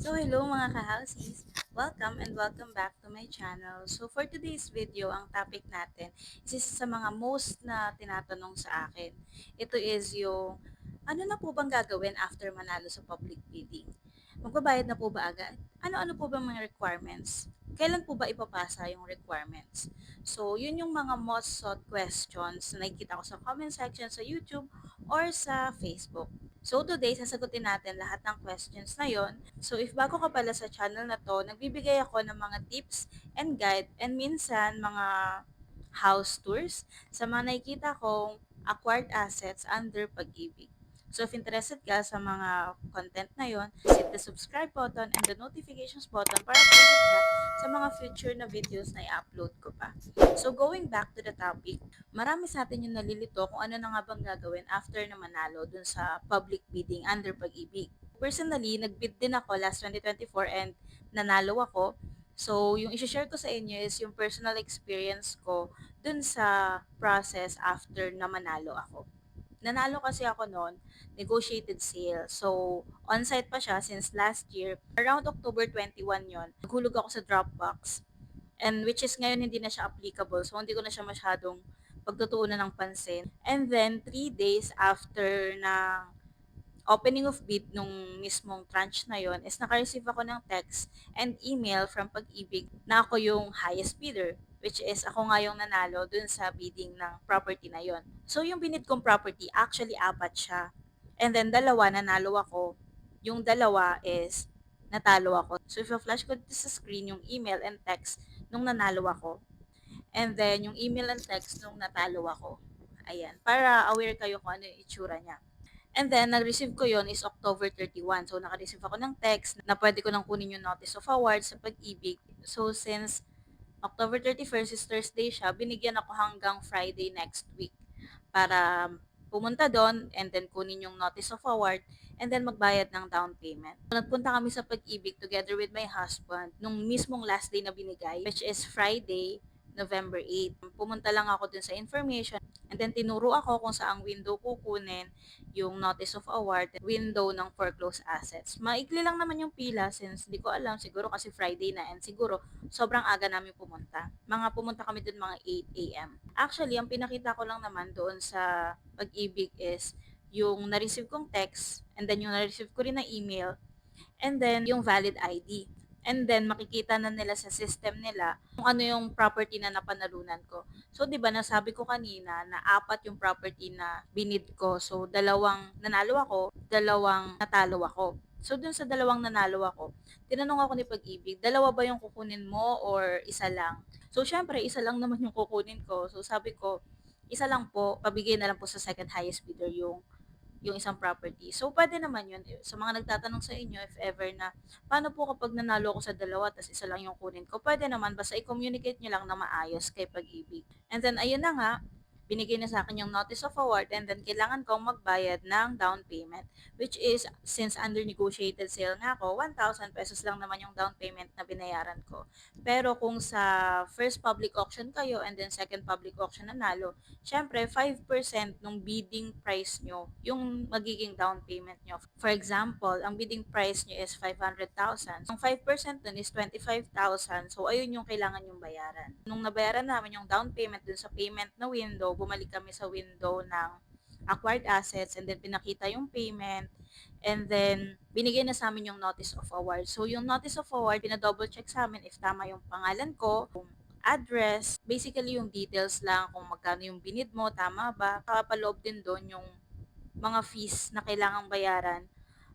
So hello mga ka-housies! Welcome and welcome back to my channel. So for today's video, ang topic natin is isa sa mga most na tinatanong sa akin. Ito is yung ano na po bang gagawin after manalo sa public bidding? Magbabayad na po ba agad? Ano-ano po ba mga requirements? Kailan po ba ipapasa yung requirements? So, yun yung mga most sought questions na nakikita ko sa comment section sa YouTube or sa Facebook. So today, sasagutin natin lahat ng questions na yon. So if bago ka pala sa channel na to, nagbibigay ako ng mga tips and guide and minsan mga house tours sa mga nakikita kong acquired assets under pag-ibig. So if interested ka sa mga content na yon, hit the subscribe button and the notifications button para updated ka sa mga future na videos na i-upload ko pa. So going back to the topic, marami sa atin yung nalilito kung ano na nga bang gagawin after na manalo dun sa public bidding under pag-ibig. Personally, nag-bid din ako last 2024 and nanalo ako. So, yung isi-share ko sa inyo is yung personal experience ko dun sa process after na manalo ako. Nanalo kasi ako noon, negotiated sale. So, on-site pa siya since last year. Around October 21 yon Naghulog ako sa Dropbox. And which is ngayon hindi na siya applicable. So, hindi ko na siya masyadong pagtutuunan ng pansin. And then, 3 days after na opening of bid nung mismong tranche na yon is naka-receive ako ng text and email from Pag-ibig na ako yung highest bidder which is ako nga yung nanalo dun sa bidding ng property na yon. So yung binid kong property, actually apat siya. And then dalawa, nanalo ako. Yung dalawa is natalo ako. So if flash ko dito sa screen yung email and text nung nanalo ako. And then yung email and text nung natalo ako. Ayan, para aware kayo kung ano yung itsura niya. And then, nag-receive ko yon is October 31. So, naka-receive ako ng text na pwede ko nang kunin yung notice of award sa pag-ibig. So, since October 31st is Thursday siya, binigyan ako hanggang Friday next week para pumunta doon and then kunin yung notice of award and then magbayad ng down payment. Nagpunta kami sa pag-ibig together with my husband nung mismong last day na binigay which is Friday, November 8. Pumunta lang ako dun sa information and then tinuro ako kung saang window kukunin yung notice of award, window ng foreclosed assets. Maikli lang naman yung pila since di ko alam, siguro kasi Friday na and siguro sobrang aga namin pumunta. Mga pumunta kami dun mga 8 a.m. Actually, ang pinakita ko lang naman doon sa pag-ibig is yung na-receive kong text and then yung na-receive ko rin na email and then yung valid ID. And then, makikita na nila sa system nila kung ano yung property na napanalunan ko. So, di ba, nasabi ko kanina na apat yung property na binid ko. So, dalawang nanalo ako, dalawang natalo ako. So, dun sa dalawang nanalo ako, tinanong ako ni Pag-ibig, dalawa ba yung kukunin mo or isa lang? So, syempre, isa lang naman yung kukunin ko. So, sabi ko, isa lang po, pabigay na lang po sa second highest bidder yung yung isang property. So, pwede naman yun. Sa mga nagtatanong sa inyo, if ever na, paano po kapag nanalo ako sa dalawa, tas isa lang yung kunin ko, pwede naman, basta i-communicate nyo lang na maayos kay pag-ibig. And then, ayun na nga, binigay na sa akin yung notice of award and then kailangan kong magbayad ng down payment which is since under negotiated sale nga ako 1,000 pesos lang naman yung down payment na binayaran ko. Pero kung sa first public auction kayo and then second public auction nanalo syempre 5% ng bidding price nyo yung magiging down payment nyo. For example ang bidding price nyo is 500,000 ang 5% dun is 25,000 so ayun yung kailangan yung bayaran. Nung nabayaran namin yung down payment dun sa payment na window bumalik kami sa window ng acquired assets and then pinakita yung payment and then binigay na sa amin yung notice of award. So yung notice of award, pina-double check sa amin if tama yung pangalan ko, yung address, basically yung details lang kung magkano yung binid mo, tama ba. Kapaloob din doon yung mga fees na kailangang bayaran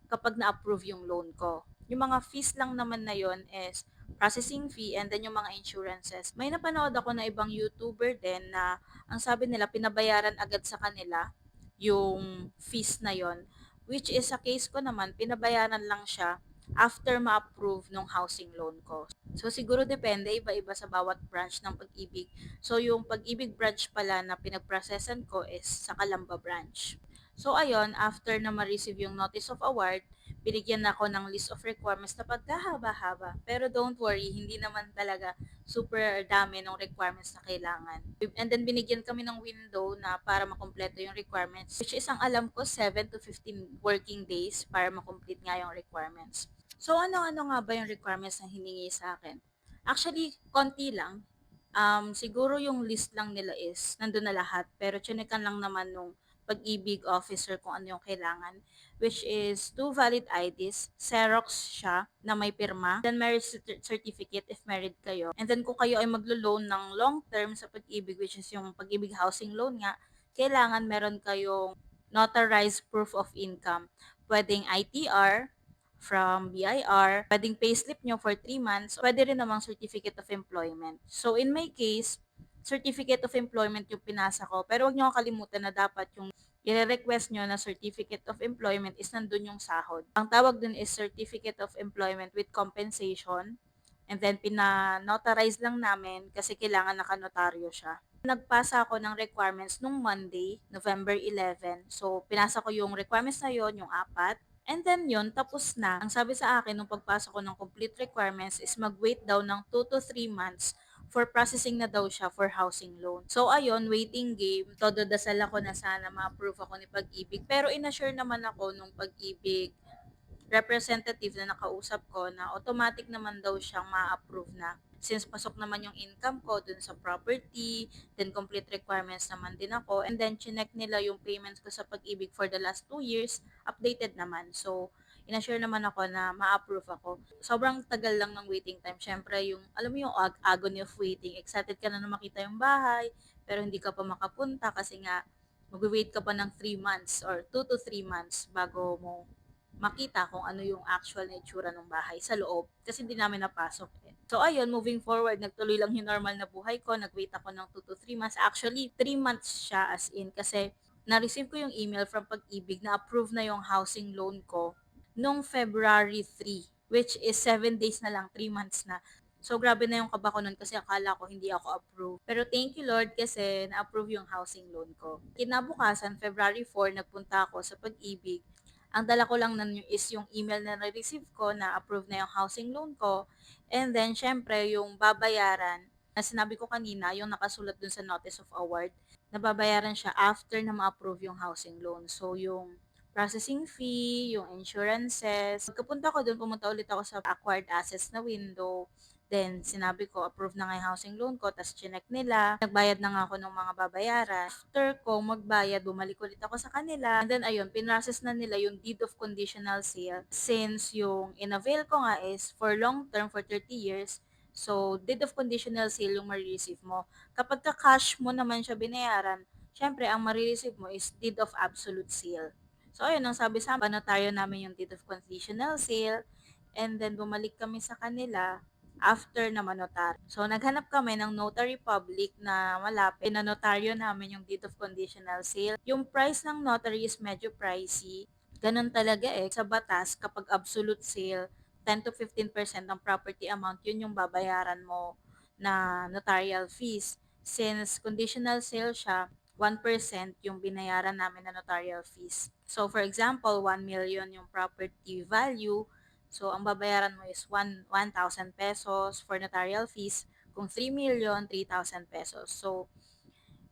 kapag na-approve yung loan ko. Yung mga fees lang naman na yon is processing fee, and then yung mga insurances. May napanood ako na ibang YouTuber din na ang sabi nila pinabayaran agad sa kanila yung fees na yon which is sa case ko naman pinabayaran lang siya after ma-approve ng housing loan ko. So siguro depende iba-iba sa bawat branch ng pag-ibig. So yung pag-ibig branch pala na pinag-processan ko is sa Kalamba branch. So ayun, after na ma-receive yung notice of award, binigyan ako ng list of requirements na pagkahaba-haba. Pero don't worry, hindi naman talaga super dami ng requirements na kailangan. And then binigyan kami ng window na para makompleto yung requirements. Which is ang alam ko, 7 to 15 working days para makomplete nga yung requirements. So, ano-ano nga ba yung requirements na hiningi sa akin? Actually, konti lang. Um, siguro yung list lang nila is nandun na lahat, pero chinekan lang naman nung pag-ibig officer kung ano yung kailangan, which is two valid IDs, Xerox siya na may pirma, then marriage cer- certificate if married kayo, and then kung kayo ay maglo-loan ng long term sa pag-ibig, which is yung pag-ibig housing loan nga, kailangan meron kayong notarized proof of income. Pwedeng ITR, from BIR, pwedeng payslip nyo for 3 months, pwede rin namang certificate of employment. So in my case, certificate of employment yung pinasa ko, pero huwag nyo kalimutan na dapat yung i-request nyo na certificate of employment is nandun yung sahod. Ang tawag dun is certificate of employment with compensation. And then, pina-notarize lang namin kasi kailangan nakanotaryo siya. Nagpasa ako ng requirements nung Monday, November 11. So, pinasa ko yung requirements na yon yung apat. And then yun, tapos na. Ang sabi sa akin nung pagpasok ko ng complete requirements is mag-wait daw ng 2 to 3 months for processing na daw siya for housing loan. So ayun, waiting game. Todo dasal ako na sana ma-approve ako ni Pag-ibig. Pero inassure naman ako nung Pag-ibig representative na nakausap ko na automatic naman daw siyang ma-approve na since pasok naman yung income ko dun sa property, then complete requirements naman din ako, and then chinek nila yung payments ko sa pag-ibig for the last two years, updated naman. So, inassure naman ako na ma-approve ako. Sobrang tagal lang ng waiting time. Siyempre, yung, alam mo yung ag- agony of waiting, excited ka na na makita yung bahay, pero hindi ka pa makapunta kasi nga, mag-wait ka pa ng 3 months or 2 to 3 months bago mo makita kung ano yung actual na itsura ng bahay sa loob kasi hindi namin napasok eh. So ayun, moving forward, nagtuloy lang yung normal na buhay ko. Nag-wait ako ng 2 to 3 months. Actually, 3 months siya as in kasi na-receive ko yung email from Pag-ibig na approve na yung housing loan ko nung February 3, which is 7 days na lang, 3 months na. So, grabe na yung kaba ko nun kasi akala ko hindi ako approve. Pero thank you Lord kasi na-approve yung housing loan ko. Kinabukasan, February 4, nagpunta ako sa Pag-ibig ang dala ko lang nun is yung email na na-receive ko na approve na yung housing loan ko. And then, syempre, yung babayaran, na sinabi ko kanina, yung nakasulat dun sa notice of award, nababayaran siya after na ma-approve yung housing loan. So, yung processing fee, yung insurances. Pagkapunta ko dun, pumunta ulit ako sa acquired assets na window. Then, sinabi ko, approve na nga yung housing loan ko, tapos chinek nila. Nagbayad na nga ako ng mga babayaran. After ko magbayad, bumalik ulit ako sa kanila. And then, ayun, pinrocess na nila yung deed of conditional sale. Since yung in-avail ko nga is for long term, for 30 years, So, deed of conditional sale yung ma-receive mo. Kapag ka cash mo naman siya binayaran, syempre, ang ma-receive mo is deed of absolute sale. So, ayun, ang sabi sa panotaryo namin yung deed of conditional sale. And then, bumalik kami sa kanila after na manotar. So, naghanap kami ng notary public na malapit. Pinanotaryo namin yung deed of conditional sale. Yung price ng notary is medyo pricey. Ganun talaga eh. Sa batas, kapag absolute sale, 10 to 15% ng property amount, yun yung babayaran mo na notarial fees. Since conditional sale siya, 1% yung binayaran namin na notarial fees. So, for example, 1 million yung property value, So, ang babayaran mo is 1 1,000 pesos for notarial fees. Kung 3 million, 3,000 pesos. So,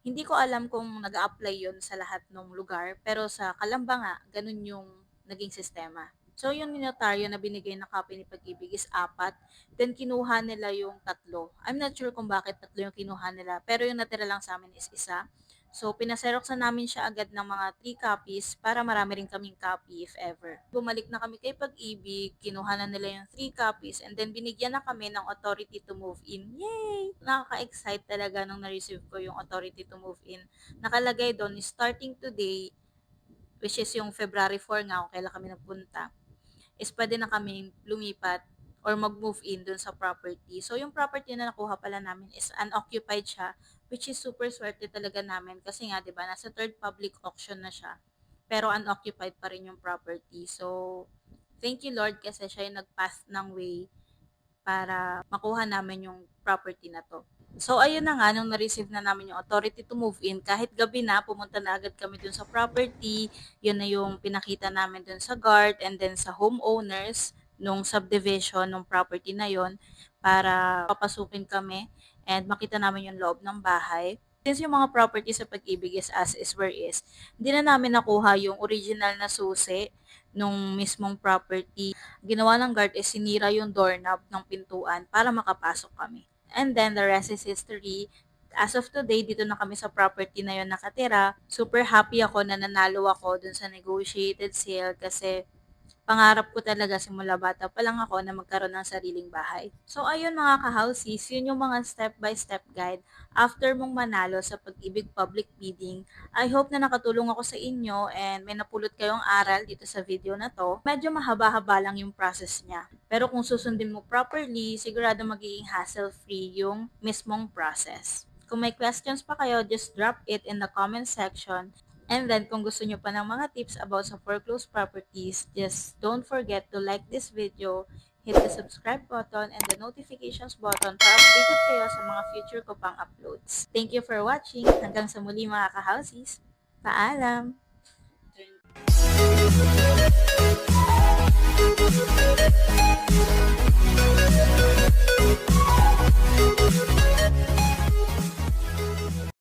hindi ko alam kung nag apply yon sa lahat ng lugar, pero sa Kalamba nga, ganun yung naging sistema. So, yung notaryo na binigay na copy ni Pag-ibig is apat. Then, kinuha nila yung tatlo. I'm not sure kung bakit tatlo yung kinuha nila, pero yung natira lang sa amin is isa. So, pinaserok na namin siya agad ng mga 3 copies para marami rin kaming copy if ever. Bumalik na kami kay Pag-ibig, kinuha na nila yung 3 copies, and then binigyan na kami ng authority to move in. Yay! Nakaka-excite talaga nung na-receive ko yung authority to move in. Nakalagay doon, starting today, which is yung February 4 nga, kung kailan kami nagpunta, is pwede na kami lumipat or mag-move in dun sa property. So, yung property na nakuha pala namin is unoccupied siya, which is super swerte talaga namin kasi nga, di ba, nasa third public auction na siya, pero unoccupied pa rin yung property. So, thank you Lord kasi siya yung nag-path ng way para makuha namin yung property na to. So, ayun na nga, nung na-receive na namin yung authority to move in, kahit gabi na, pumunta na agad kami dun sa property, yun na yung pinakita namin dun sa guard and then sa homeowners nung subdivision ng property na yon para papasukin kami and makita namin yung loob ng bahay. Since yung mga property sa pag-ibig is as is where is, hindi na namin nakuha yung original na susi nung mismong property. Ginawa ng guard is sinira yung doorknob ng pintuan para makapasok kami. And then the rest is history. As of today, dito na kami sa property na yon nakatira. Super happy ako na nanalo ako dun sa negotiated sale kasi pangarap ko talaga simula bata pa lang ako na magkaroon ng sariling bahay. So ayun mga ka-houses, yun yung mga step-by-step guide after mong manalo sa pag-ibig public bidding. I hope na nakatulong ako sa inyo and may napulot kayong aral dito sa video na to. Medyo mahaba-haba lang yung process niya. Pero kung susundin mo properly, sigurado magiging hassle-free yung mismong process. Kung may questions pa kayo, just drop it in the comment section And then, kung gusto nyo pa ng mga tips about sa foreclosed properties, just don't forget to like this video, hit the subscribe button and the notifications button para updated kayo sa mga future ko pang uploads. Thank you for watching. Hanggang sa muli mga kahouses. Paalam!